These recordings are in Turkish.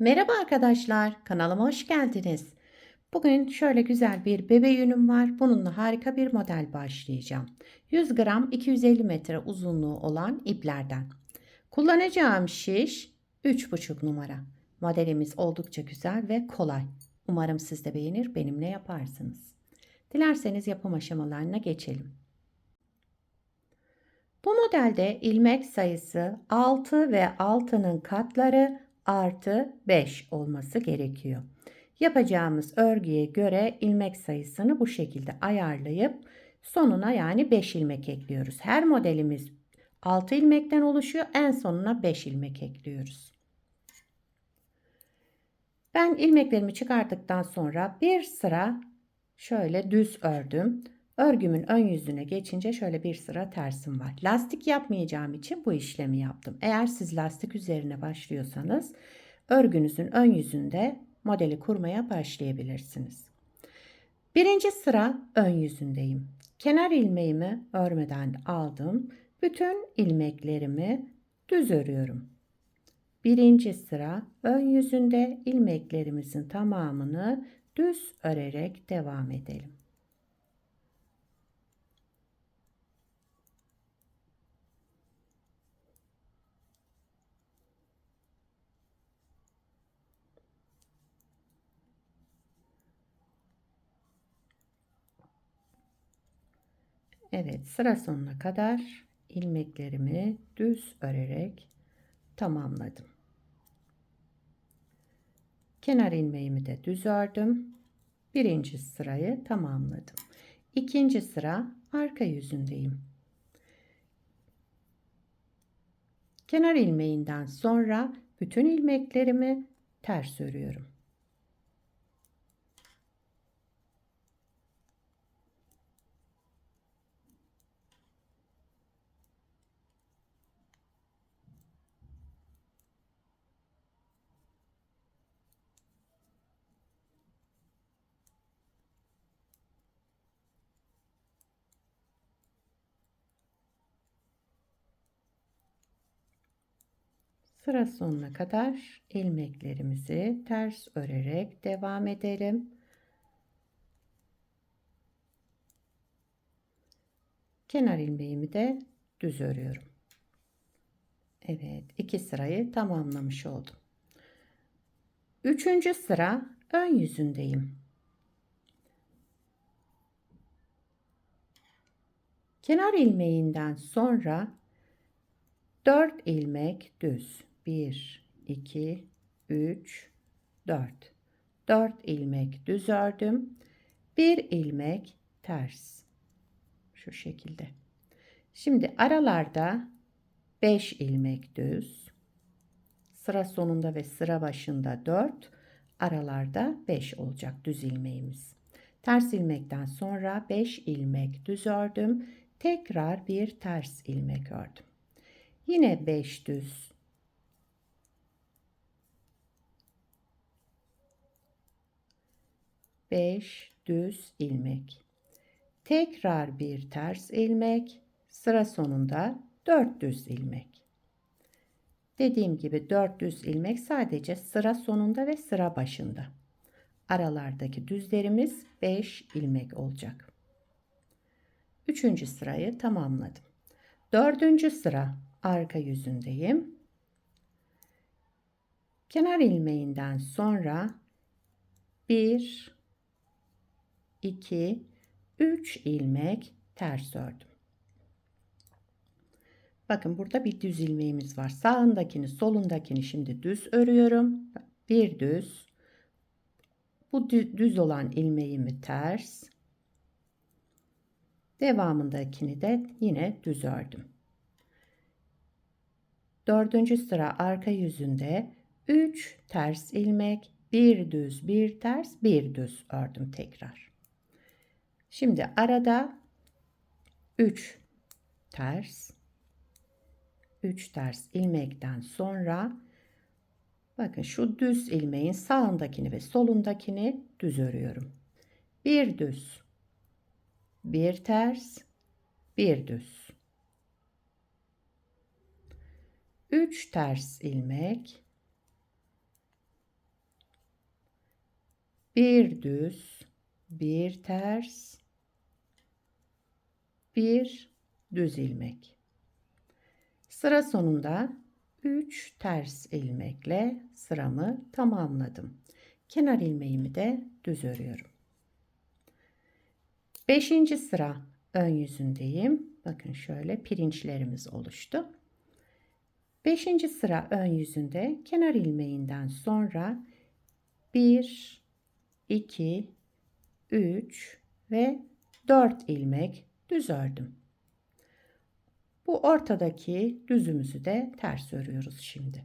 Merhaba arkadaşlar, kanalıma hoş geldiniz. Bugün şöyle güzel bir bebe yünüm var. Bununla harika bir model başlayacağım. 100 gram 250 metre uzunluğu olan iplerden. Kullanacağım şiş 3,5 numara. Modelimiz oldukça güzel ve kolay. Umarım siz de beğenir, benimle yaparsınız. Dilerseniz yapım aşamalarına geçelim. Bu modelde ilmek sayısı 6 ve 6'nın katları artı 5 olması gerekiyor. Yapacağımız örgüye göre ilmek sayısını bu şekilde ayarlayıp sonuna yani 5 ilmek ekliyoruz. Her modelimiz 6 ilmekten oluşuyor. En sonuna 5 ilmek ekliyoruz. Ben ilmeklerimi çıkarttıktan sonra bir sıra şöyle düz ördüm. Örgümün ön yüzüne geçince şöyle bir sıra tersim var. Lastik yapmayacağım için bu işlemi yaptım. Eğer siz lastik üzerine başlıyorsanız örgünüzün ön yüzünde modeli kurmaya başlayabilirsiniz. Birinci sıra ön yüzündeyim. Kenar ilmeğimi örmeden aldım. Bütün ilmeklerimi düz örüyorum. Birinci sıra ön yüzünde ilmeklerimizin tamamını düz örerek devam edelim. Evet sıra sonuna kadar ilmeklerimi düz örerek tamamladım. Kenar ilmeğimi de düz ördüm. Birinci sırayı tamamladım. İkinci sıra arka yüzündeyim. Kenar ilmeğinden sonra bütün ilmeklerimi ters örüyorum. Sıra sonuna kadar ilmeklerimizi ters örerek devam edelim. Kenar ilmeğimi de düz örüyorum. Evet, iki sırayı tamamlamış oldum. Üçüncü sıra ön yüzündeyim. Kenar ilmeğinden sonra 4 ilmek düz 1, 2, 3, 4. 4 ilmek düz ördüm. 1 ilmek ters. Şu şekilde. Şimdi aralarda 5 ilmek düz. Sıra sonunda ve sıra başında 4. Aralarda 5 olacak düz ilmeğimiz. Ters ilmekten sonra 5 ilmek düz ördüm. Tekrar bir ters ilmek ördüm. Yine 5 düz 5 düz ilmek. Tekrar bir ters ilmek. Sıra sonunda 4 düz ilmek. Dediğim gibi 4 düz ilmek sadece sıra sonunda ve sıra başında. Aralardaki düzlerimiz 5 ilmek olacak. Üçüncü sırayı tamamladım. Dördüncü sıra arka yüzündeyim. Kenar ilmeğinden sonra 1 2, 3 ilmek ters ördüm. Bakın burada bir düz ilmeğimiz var. Sağındakini solundakini şimdi düz örüyorum. Bir düz. Bu düz olan ilmeğimi ters. Devamındakini de yine düz ördüm. Dördüncü sıra arka yüzünde 3 ters ilmek, bir düz, bir ters, bir düz ördüm tekrar. Şimdi arada 3 ters 3 ters ilmekten sonra bakın şu düz ilmeğin sağındakini ve solundakini düz örüyorum. Bir düz, bir ters, bir düz. 3 ters ilmek bir düz, bir ters, bir düz ilmek. Sıra sonunda 3 ters ilmekle sıramı tamamladım. Kenar ilmeğimi de düz örüyorum. 5. sıra ön yüzündeyim. Bakın şöyle pirinçlerimiz oluştu. 5. sıra ön yüzünde kenar ilmeğinden sonra 1 2 3 ve 4 ilmek düz ördüm. Bu ortadaki düzümüzü de ters örüyoruz şimdi.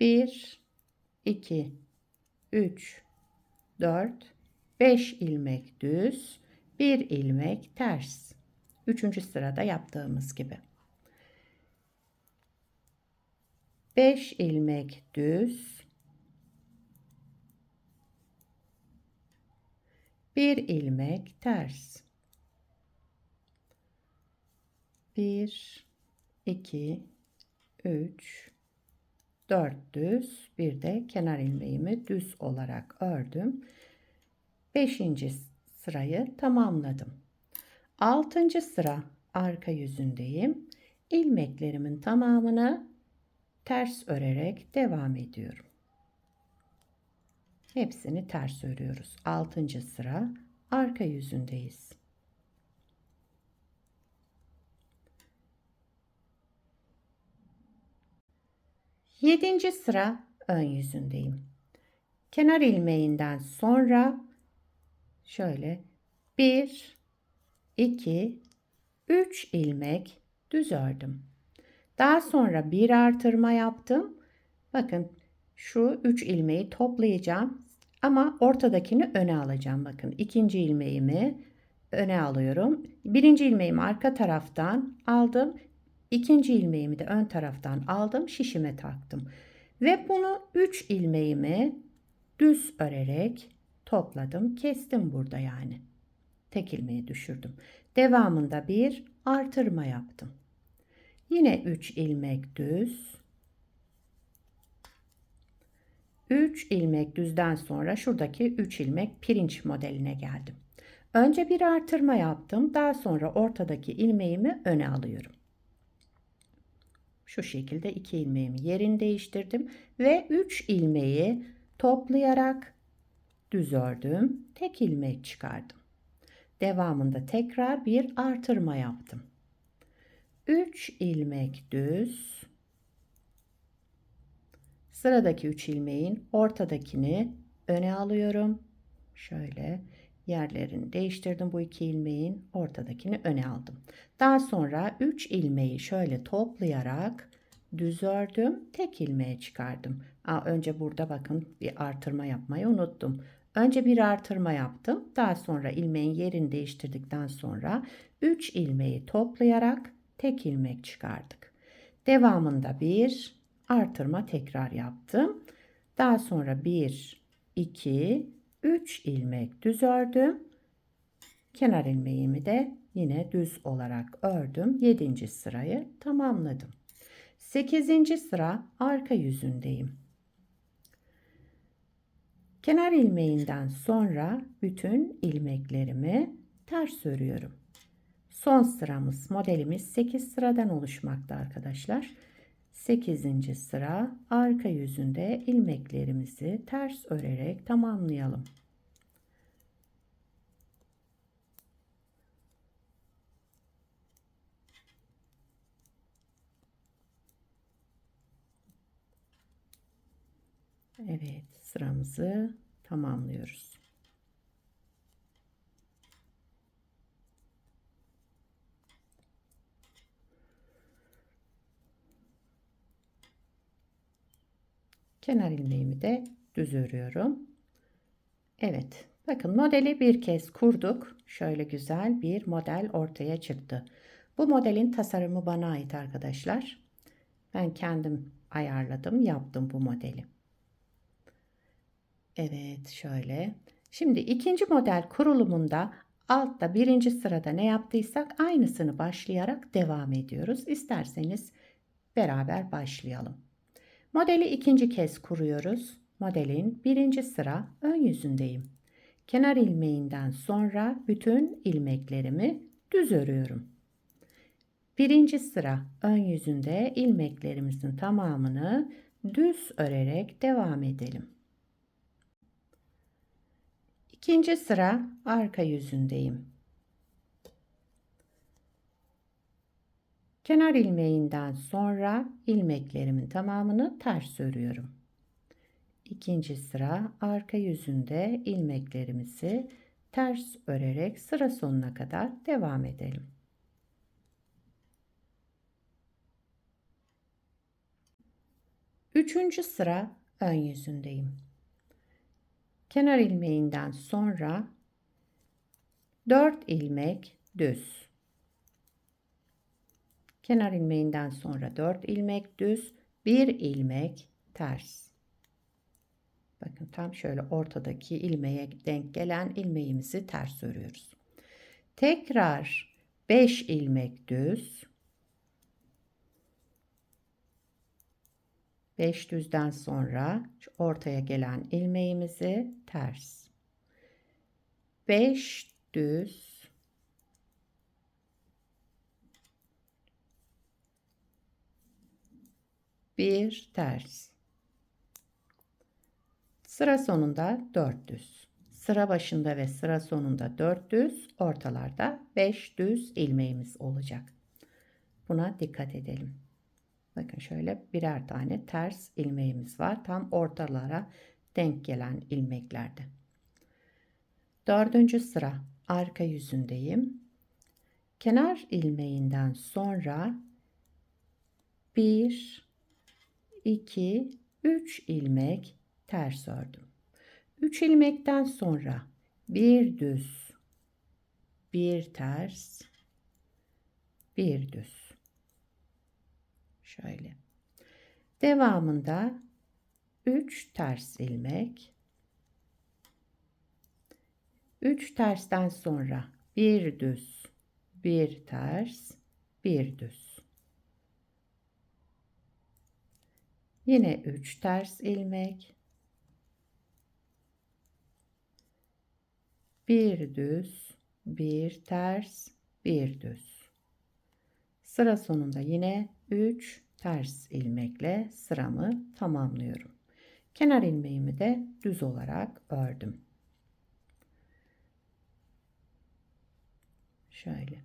1 2 3 4 5 ilmek düz, 1 ilmek ters. Üçüncü sırada yaptığımız gibi. 5 ilmek düz, 1 ilmek ters. 1 2 3 4 düz, bir de kenar ilmeğimi düz olarak ördüm. 5. sırayı tamamladım. 6. sıra arka yüzündeyim. İlmeklerimin tamamını ters örerek devam ediyorum. Hepsini ters örüyoruz. 6. sıra arka yüzündeyiz. Yedinci sıra ön yüzündeyim. Kenar ilmeğinden sonra şöyle 1 2 3 ilmek düz ördüm. Daha sonra bir artırma yaptım. Bakın şu 3 ilmeği toplayacağım ama ortadakini öne alacağım. Bakın ikinci ilmeğimi öne alıyorum. Birinci ilmeğimi arka taraftan aldım. İkinci ilmeğimi de ön taraftan aldım. Şişime taktım. Ve bunu 3 ilmeğimi düz örerek topladım. Kestim burada yani. Tek ilmeği düşürdüm. Devamında bir artırma yaptım. Yine 3 ilmek düz. 3 ilmek düzden sonra şuradaki 3 ilmek pirinç modeline geldim. Önce bir artırma yaptım. Daha sonra ortadaki ilmeğimi öne alıyorum. Şu şekilde iki ilmeğimi yerini değiştirdim ve 3 ilmeği toplayarak düz ördüm. Tek ilmek çıkardım. Devamında tekrar bir artırma yaptım. 3 ilmek düz. Sıradaki 3 ilmeğin ortadakini öne alıyorum. Şöyle yerlerini değiştirdim bu iki ilmeğin ortadakini öne aldım. Daha sonra 3 ilmeği şöyle toplayarak düz ördüm. Tek ilmeğe çıkardım. Aa, önce burada bakın bir artırma yapmayı unuttum. Önce bir artırma yaptım. Daha sonra ilmeğin yerini değiştirdikten sonra 3 ilmeği toplayarak tek ilmek çıkardık. Devamında bir artırma tekrar yaptım. Daha sonra 1 2 3 ilmek düz ördüm. Kenar ilmeğimi de yine düz olarak ördüm. 7. sırayı tamamladım. 8. sıra arka yüzündeyim. Kenar ilmeğinden sonra bütün ilmeklerimi ters örüyorum. Son sıramız modelimiz 8 sıradan oluşmakta arkadaşlar. 8. sıra arka yüzünde ilmeklerimizi ters örerek tamamlayalım. Evet sıramızı tamamlıyoruz. Kenar ilmeğimi de düz örüyorum. Evet. Bakın modeli bir kez kurduk. Şöyle güzel bir model ortaya çıktı. Bu modelin tasarımı bana ait arkadaşlar. Ben kendim ayarladım, yaptım bu modeli. Evet, şöyle. Şimdi ikinci model kurulumunda altta birinci sırada ne yaptıysak aynısını başlayarak devam ediyoruz. İsterseniz beraber başlayalım. Modeli ikinci kez kuruyoruz. modelin birinci sıra ön yüzündeyim. Kenar ilmeğinden sonra bütün ilmeklerimi düz örüyorum. Birinci sıra ön yüzünde ilmeklerimizin tamamını düz örerek devam edelim. İkinci sıra arka yüzündeyim. Kenar ilmeğinden sonra ilmeklerimin tamamını ters örüyorum. İkinci sıra arka yüzünde ilmeklerimizi ters örerek sıra sonuna kadar devam edelim. Üçüncü sıra ön yüzündeyim. Kenar ilmeğinden sonra 4 ilmek düz. Kenar ilmeğinden sonra 4 ilmek düz, 1 ilmek ters. Bakın tam şöyle ortadaki ilmeğe denk gelen ilmeğimizi ters örüyoruz. Tekrar 5 ilmek düz. 5 düzden sonra ortaya gelen ilmeğimizi ters. 5 düz bir ters. Sıra sonunda 4 düz. Sıra başında ve sıra sonunda 4 düz, ortalarda 5 düz ilmeğimiz olacak. Buna dikkat edelim. Bakın şöyle birer tane ters ilmeğimiz var. Tam ortalara denk gelen ilmeklerde. Dördüncü sıra arka yüzündeyim. Kenar ilmeğinden sonra 1, 2, 3 ilmek ters ördüm. 3 ilmekten sonra bir düz, bir ters, bir düz. Şöyle. Devamında 3 ters ilmek. 3 tersten sonra bir düz, bir ters, bir düz. Yine 3 ters ilmek. Bir düz, bir ters, bir düz. Sıra sonunda yine 3 ters ilmekle sıramı tamamlıyorum. Kenar ilmeğimi de düz olarak ördüm. Şöyle.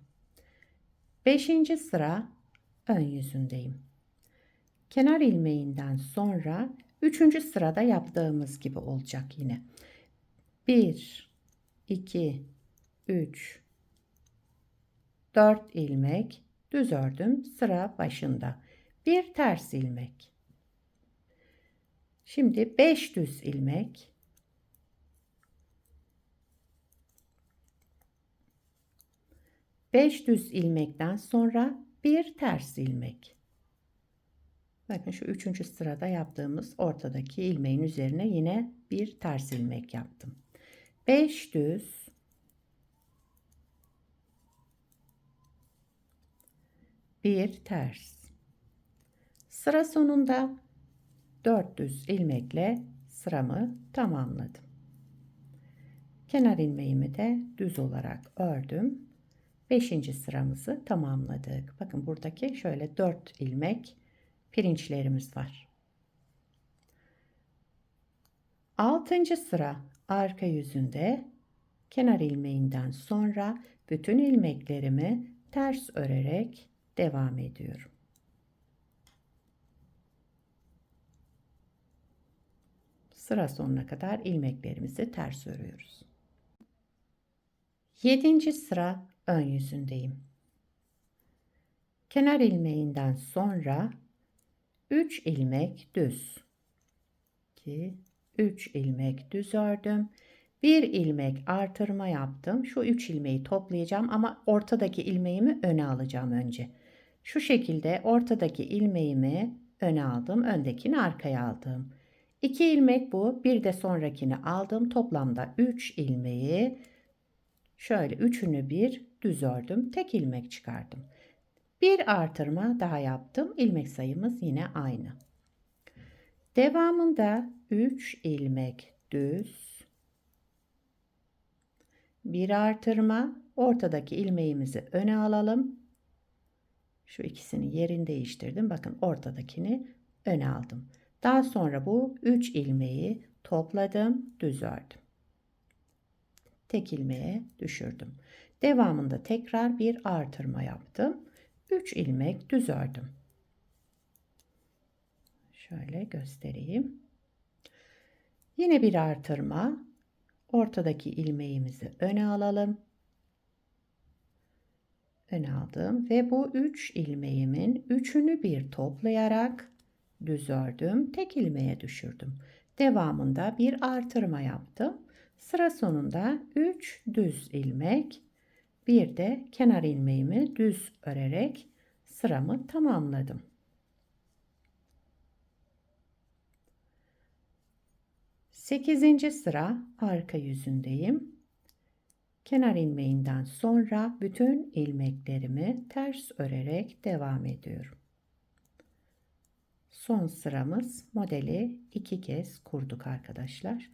Beşinci sıra ön yüzündeyim. Kenar ilmeğinden sonra üçüncü sırada yaptığımız gibi olacak yine. 1 2 3 4 ilmek düz ördüm sıra başında. Bir ters ilmek. Şimdi 5 düz ilmek. Beş düz ilmekten sonra bir ters ilmek. Bakın şu üçüncü sırada yaptığımız ortadaki ilmeğin üzerine yine bir ters ilmek yaptım. 5 düz bir ters sıra sonunda 4 düz ilmekle sıramı tamamladım kenar ilmeğimi de düz olarak ördüm 5. sıramızı tamamladık bakın buradaki şöyle 4 ilmek pirinçlerimiz var 6. sıra arka yüzünde kenar ilmeğinden sonra bütün ilmeklerimi ters örerek devam ediyorum. Sıra sonuna kadar ilmeklerimizi ters örüyoruz. 7. sıra ön yüzündeyim. Kenar ilmeğinden sonra 3 ilmek düz. 2 3 ilmek düz ördüm. 1 ilmek artırma yaptım. Şu 3 ilmeği toplayacağım ama ortadaki ilmeğimi öne alacağım önce. Şu şekilde ortadaki ilmeğimi öne aldım. Öndekini arkaya aldım. 2 ilmek bu. Bir de sonrakini aldım. Toplamda 3 ilmeği şöyle üçünü bir düz ördüm. Tek ilmek çıkardım. Bir artırma daha yaptım. İlmek sayımız yine aynı. Devamında 3 ilmek düz, bir artırma, ortadaki ilmeğimizi öne alalım. Şu ikisini yerini değiştirdim. Bakın ortadakini öne aldım. Daha sonra bu 3 ilmeği topladım, düz ördüm. Tek ilmeğe düşürdüm. Devamında tekrar bir artırma yaptım. 3 ilmek düz ördüm. Şöyle göstereyim. Yine bir artırma. Ortadaki ilmeğimizi öne alalım. Öne aldım ve bu 3 ilmeğimin üçünü bir toplayarak düz ördüm. Tek ilmeğe düşürdüm. Devamında bir artırma yaptım. Sıra sonunda 3 düz ilmek, bir de kenar ilmeğimi düz örerek sıramı tamamladım. Sekizinci sıra arka yüzündeyim. Kenar ilmeğinden sonra bütün ilmeklerimi ters örerek devam ediyorum. Son sıramız modeli iki kez kurduk arkadaşlar.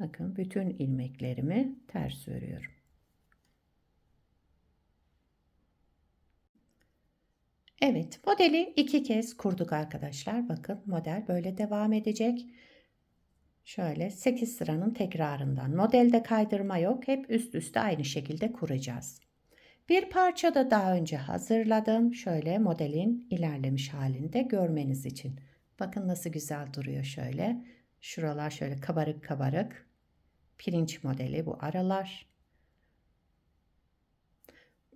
Bakın bütün ilmeklerimi ters örüyorum. Evet modeli iki kez kurduk arkadaşlar. Bakın model böyle devam edecek. Şöyle 8 sıranın tekrarından. Modelde kaydırma yok. Hep üst üste aynı şekilde kuracağız. Bir parça da daha önce hazırladım. Şöyle modelin ilerlemiş halinde görmeniz için. Bakın nasıl güzel duruyor şöyle. Şuralar şöyle kabarık kabarık. Pirinç modeli bu aralar.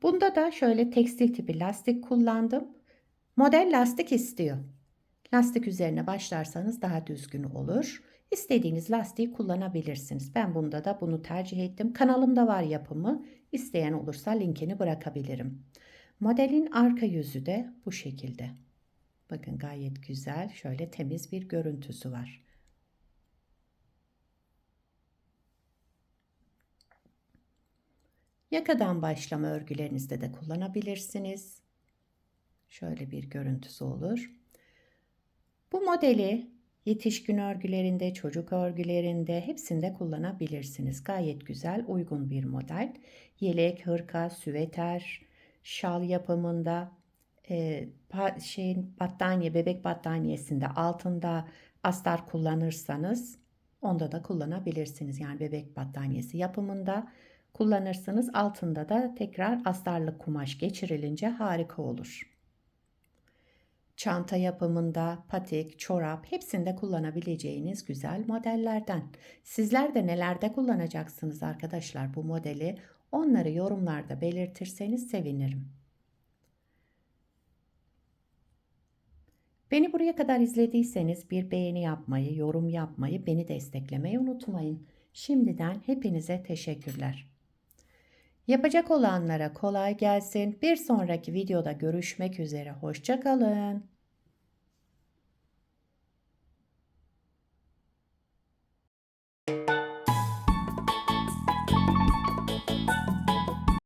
Bunda da şöyle tekstil tipi lastik kullandım. Model lastik istiyor. Lastik üzerine başlarsanız daha düzgün olur. İstediğiniz lastiği kullanabilirsiniz. Ben bunda da bunu tercih ettim. Kanalımda var yapımı. İsteyen olursa linkini bırakabilirim. Modelin arka yüzü de bu şekilde. Bakın gayet güzel. Şöyle temiz bir görüntüsü var. Yakadan başlama örgülerinizde de kullanabilirsiniz. Şöyle bir görüntüsü olur. Bu modeli yetişkin örgülerinde, çocuk örgülerinde hepsinde kullanabilirsiniz. Gayet güzel, uygun bir model. Yelek, hırka, süveter, şal yapımında, e, şeyin battaniye, bebek battaniyesinde altında astar kullanırsanız onda da kullanabilirsiniz. Yani bebek battaniyesi yapımında kullanırsınız. Altında da tekrar astarlık kumaş geçirilince harika olur. Çanta yapımında, patik, çorap hepsinde kullanabileceğiniz güzel modellerden. Sizler de nelerde kullanacaksınız arkadaşlar bu modeli? Onları yorumlarda belirtirseniz sevinirim. Beni buraya kadar izlediyseniz bir beğeni yapmayı, yorum yapmayı, beni desteklemeyi unutmayın. Şimdiden hepinize teşekkürler. Yapacak olanlara kolay gelsin. Bir sonraki videoda görüşmek üzere. Hoşçakalın.